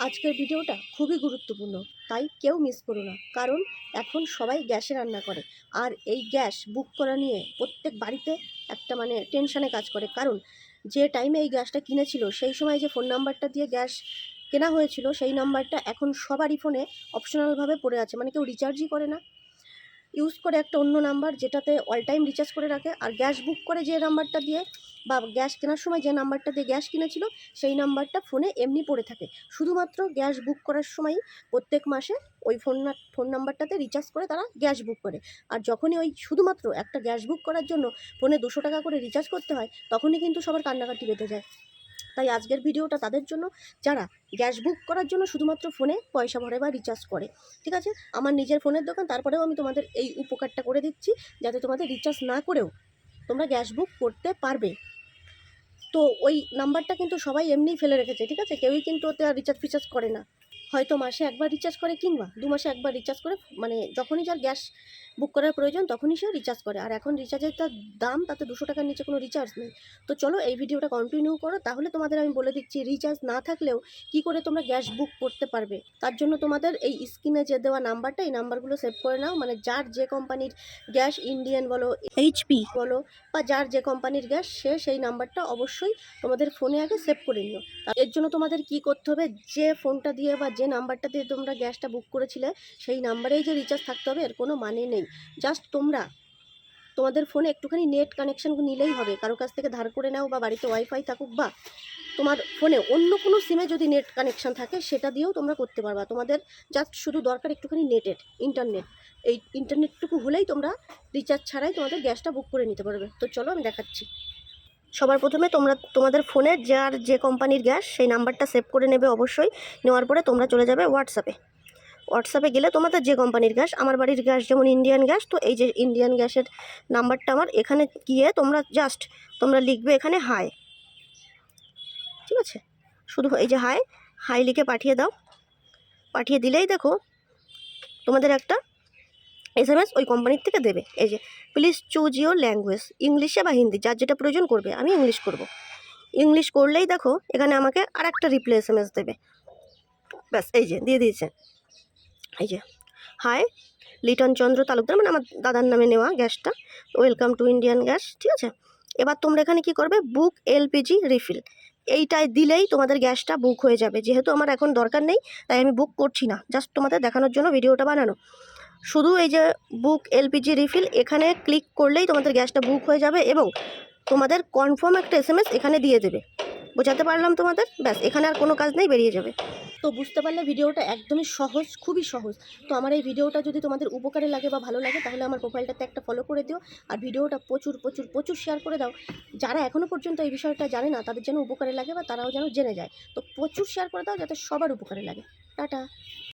আজকের ভিডিওটা খুবই গুরুত্বপূর্ণ, তাই কেউ মিস করো না। কারণ এখন সবাই গ্যাসে রান্না করে। আর এই গ্যাস বুক করা নিয়ে প্রত্যেক বাড়িতে একটা মানে টেনশানে কাজ করে। কারণ যে টাইমে এই গ্যাসটা কিনেছিল, সেই সময় যে ফোন নাম্বারটা দিয়ে গ্যাস কেনা হয়েছিল, সেই নাম্বারটা এখন সবারই ফোনে অপশনালভাবে পড়ে আছে। মানে কেউ রিচার্জই করে না। ইউজ করে একটা অন্য নাম্বার যেটাতে অল টাইম রিচার্জ করে রাখে। আর গ্যাস বুক করে যে নাম্বারটা দিয়ে বা গ্যাস কেনার সময় যে নাম্বারটা দিয়ে গ্যাস কিনেছিল, সেই নাম্বারটা ফোনে এমনি পড়ে থাকে। শুধুমাত্র গ্যাস বুক করার সময় প্রত্যেক মাসে ওই ফোন ফোন নাম্বারটাতে রিচার্জ করে তারা গ্যাস বুক করে। আর যখনই ওই শুধুমাত্র একটা গ্যাস বুক করার জন্য ফোনে দুশো টাকা করে রিচার্জ করতে হয়, তখনই কিন্তু সবার কান্নাকাটি বেঁধে যায়। তাই আজকের ভিডিওটা তাদের জন্য, যারা গ্যাস বুক করার জন্য শুধুমাত্র ফোনে পয়সা ভরে বা রিচার্জ করে। ঠিক আছে? আমার নিজের ফোনের দোকান, তারপরেও আমি তোমাদের এই উপকারটা করে দিচ্ছি, যাতে তোমাদের রিচার্জ না করেও তোমরা গ্যাস বুক করতে পারবে। তো ওই নাম্বারটা কিন্তু সবাই এমনিই ফেলে রেখেছে, ঠিক আছে? কেউই কিন্তু ওতে আর রিচার্জ ফিচার্জ করে না। হয়তো মাসে একবার রিচার্জ করে কিংবা দু মাসে একবার রিচার্জ করে মানে যখনই যার গ্যাস বুক করার প্রয়োজন, তখনই সে রিচার্জ করে। আর এখন রিচার্জের তার দাম, তাতে দুশো টাকার নিচে কোনো রিচার্জ নেই। তো চলো এই ভিডিওটা কন্টিনিউ করো, তাহলে তোমাদের আমি বলে দিচ্ছি রিচার্জ না থাকলেও কি করে তোমরা গ্যাস বুক করতে পারবে? তার জন্য তোমাদের এই স্ক্রিনে যে দেওয়া নাম্বারটা এই নাম্বারগুলো সেভ করে নাও। মানে যার যে কোম্পানির গ্যাস ইন্ডিয়ান বলো এইচপি বলো, বা যার যে কোম্পানির গ্যাস, সে সেই নাম্বারটা অবশ্যই তোমাদের ফোনে আগে সেভ করে নিও। এর জন্য তোমাদের কি করতে হবে, যে ফোনটা দিয়ে বা যে নাম্বারটা দিয়ে তোমরা গ্যাসটা বুক করেছিলে, সেই নাম্বারেই যে রিচার্জ থাকতে হবে, এর কোনো মানে নেই। জাস্ট তোমরা। তোমাদের ফোনে একটুখানি নেট কানেকশন নিলেই হবে। কারও কাছ থেকে ধার করে নাও বা বাড়িতে ওয়াইফাই থাকুক বা তোমার ফোনে অন্য কোনো সিমে যদি নেট কানেকশন থাকে, সেটা দিয়েও তোমরা করতে পারবা। তোমাদের জাস্ট শুধু দরকার একটুখানি নেটের ইন্টারনেট এই ইন্টারনেটটুকু হলেই তোমরা রিচার্জ ছাড়াই তোমাদের গ্যাসটা বুক করে নিতে পারবে। তো চলো আমি দেখাচ্ছি। সবার প্রথমে তোমরা, তোমাদের ফোনে যার যে কোম্পানির গ্যাস, সেই নাম্বারটা সেভ করে নেবে অবশ্যই। নেওয়ার পরে তোমরা চলে যাবে হোয়াটসঅ্যাপে হোয়াটসঅ্যাপে গেলে তোমাদের যে কোম্পানির গ্যাস, আমার বাড়ির গ্যাস যেমন ইন্ডিয়ান গ্যাস, তো এই যে ইন্ডিয়ান গ্যাসের নাম্বারটা আমার এখানে গিয়ে তোমরা জাস্ট তোমরা লিখবে এখানে হাই ঠিক আছে? শুধু এই যে হাই হাই লিখে পাঠিয়ে দাও। পাঠিয়ে দিলেই দেখো তোমাদের একটা এস এম এস ওই কোম্পানির থেকে দেবে। এই যে প্লিজ চুজ ইউর ল্যাঙ্গুয়েজ ইংলিশে বা হিন্দি যার যেটা প্রয়োজন করবে, আমি ইংলিশ করব। ইংলিশ করলেই দেখো এখানে আমাকে আর একটা রিপ্লে এস এম এস দেবে। ব্যাস, এই যে, দিয়ে দিয়েছে। এই যে। হাই লিটন চন্দ্র তালুকদার মানে আমার দাদার নামে নেওয়া গ্যাসটা। ওয়েলকাম টু ইন্ডিয়ান গ্যাস ঠিক আছে? এবার তোমরা এখানে কি করবে? বুক এলপিজি রিফিল এইটাই দিলেই তোমাদের গ্যাসটা বুক হয়ে যাবে। যেহেতু আমার এখন দরকার নেই, তাই আমি বুক করছি না। জাস্ট তোমাদের দেখানোর জন্য ভিডিওটা বানানো। শুধু এই যে বুক এলপিজি রিফিল এখানে ক্লিক করলেই তোমাদের গ্যাসটা বুক হয়ে যাবে এবং তোমাদের কনফার্ম একটা এস এখানে দিয়ে দেবে। বোঝাতে পারলাম তোমাদের? ব্যাস, এখানে আর কোনো কাজ নেই, বেরিয়ে যাবে। তো বুঝতে পারলে ভিডিওটা একদমই সহজ, খুবই সহজ। তো আমার এই ভিডিওটা যদি তোমাদের উপকারে লাগে বা ভালো লাগে, তাহলে আমার প্রোফাইলটাতে একটা ফলো করে দিও। আর ভিডিওটা প্রচুর প্রচুর প্রচুর শেয়ার করে দাও। যারা এখনও পর্যন্ত এই বিষয়টা জানে না, তাদের যেন উপকারে লাগে বা তারাও যেন জেনে যায়। তো প্রচুর শেয়ার করে দাও, যাতে সবার উপকারে লাগে। টাটা।